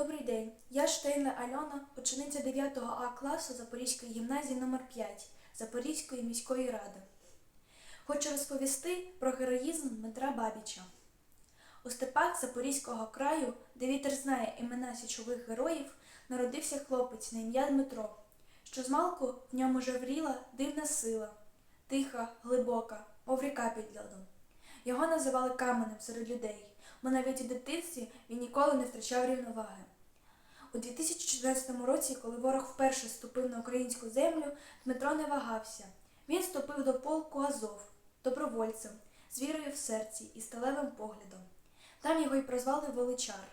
Добрий день. Я Штейна Альона, учениця 9 А класу Запорізької гімназії номер 5 Запорізької міської ради. Хочу розповісти про героїзм Дмитра Бабіча. У степах Запорізького краю, де вітер знає імена січових героїв, народився хлопець на ім'я Дмитро, що змалку в ньому жевріла дивна сила, тиха, глибока, мов ріка під льодом. Його називали каменем серед людей, бо навіть у дитинстві він ніколи не втрачав рівноваги. У 2014 році, коли ворог вперше ступив на українську землю, Дмитро не вагався. Він вступив до полку Азов, добровольцем, з вірою в серці і сталевим поглядом. Там його й прозвали Величар,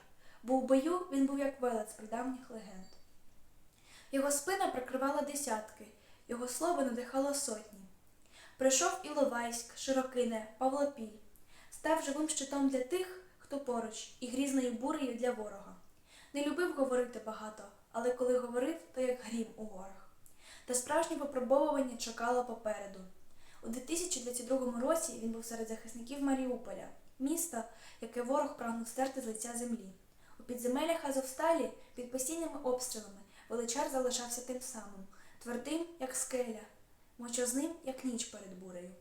бо у бою він був як велець придавніх легенд. Його спина прикривала десятки, його слово надихало сотні. Прийшов Іловайськ, Широкине, Павлопіль, став живим щитом для тих, хто поруч, і грізною бурею для ворога. Не любив говорити багато, але коли говорив, то як грім у горах. Та справжнє випробовування чекало попереду. У 2022 році він був серед захисників Маріуполя, міста, яке ворог прагнув стерти з лиця землі. У підземеллях Азовсталі під постійними обстрілами величар залишався тим самим, твердим, як скеля, мовчазним, як ніч перед бурею.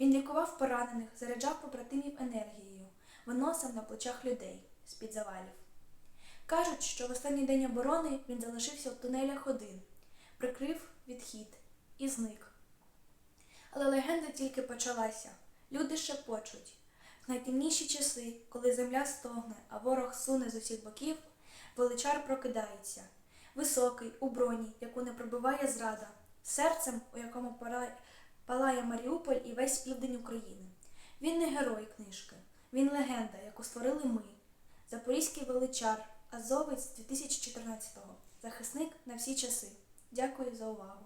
Він лікував поранених, заряджав побратимів енергією, виносив на плечах людей з-під завалів. Кажуть, що в останній день оборони він залишився в тунелях один, прикрив відхід і зник. Але легенда тільки почалася. Люди шепочуть. В найтемніші часи, коли земля стогне, а ворог суне з усіх боків, величар прокидається. Високий, у броні, яку не пробиває зрада, серцем, у якому палає Маріуполь і весь південь України. Він не герой книжки, він легенда, яку створили ми. Запорізький величар, азовець 2014-го, захисник на всі часи. Дякую за увагу.